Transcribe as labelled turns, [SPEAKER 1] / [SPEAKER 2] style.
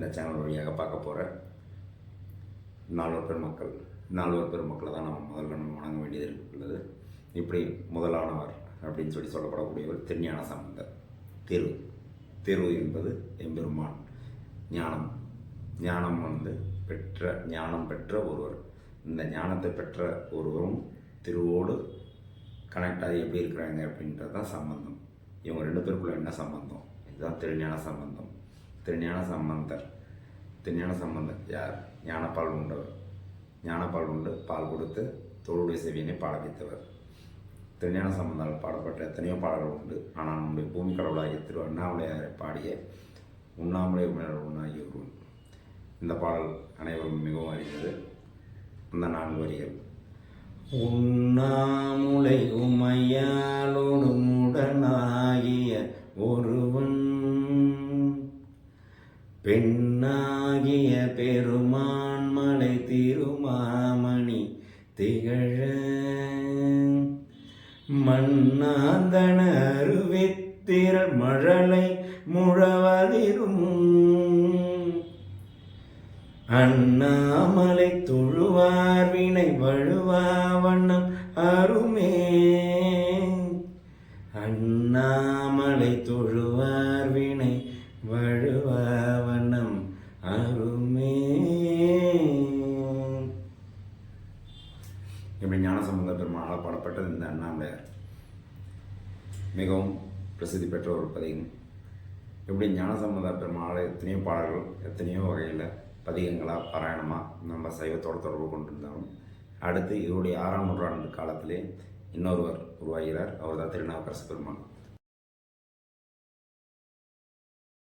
[SPEAKER 1] இந்த சேனல் வழியாக பார்க்க போகிற நால்வர் பெருமக்கள் நால்வர் பெருமக்களை தான் நம்ம முதல்ல நம்ம வணங்க வேண்டியது உள்ளது இப்படி முதலானவர் அப்படின்னு சொல்லி சொல்லப்படக்கூடியவர் திருஞான சம்பந்தர். திரு திரு என்பது எம்பெருமான். ஞானம். ஞானம் வந்து பெற்ற ஞானம் பெற்ற ஒருவர். இந்த ஞானத்தை பெற்ற ஒருவரும் திருவோடு கனெக்ட் ஆகி எப்படி இருக்கிறாங்க அப்படின்றது தான் சம்பந்தம். இவங்க ரெண்டு பேருக்குள்ள என்ன சம்பந்தம்? இதுதான் திருஞான சம்பந்தம். திருஞான சம்பந்தர் திருஞான சம்பந்தர் யார் ஞானப்பால் உண்டவர் ஞானப்பால் உண்டு பால் கொடுத்து தோளுடைய செவியினை பாட வைத்தவர் திருஞான சம்பந்தால் பாடப்பட்ட எத்தனையோ பாடல்கள் உண்டு ஆனால் நம்முடைய பூமி கடவுளாகிய திரு அண்ணாமலையாரை பாடிய உண்ணாமலை உணர் உண்ணாகிய இந்த பாடல் அனைவரும் மிகவும் அறிந்தது அந்த நான்கு வரிகள் உண்ணாமுலை உமையாலோடு உடனாகிய ஒரு பெண்ணாகிய பெருமான் மலை திருமாமணி திகழ. மண்ணாந்தன அருவித்திரள் மழலை முழவதிரும். அண்ணாமலை தொழுவார் வினை வழுவா வண்ணம் அருமே. அண்ணாமலை தொழுவார் வினை வழுவார் ஞானசம்பந்த பெருமாளால் பாடப்பட்டது இந்த அண்ணாமலையார் மிகவும் பிரசித்தி பெற்ற ஒரு பதிகம். எப்படி ஞானசம்பந்த பெருமாளை எத்தனையோ பாடல்கள் எத்தனையோ வகையில் பதிகங்களாக பாராயணமாக நம்ம சைவத்தோட தொடர்பு கொண்டிருந்தாலும் அடுத்து இவருடைய ஆறாம் நூற்றாண்டு காலத்திலே இன்னொருவர் உருவாகிறார். அவர் தான் திருநாவுக்கரசு பெருமாள்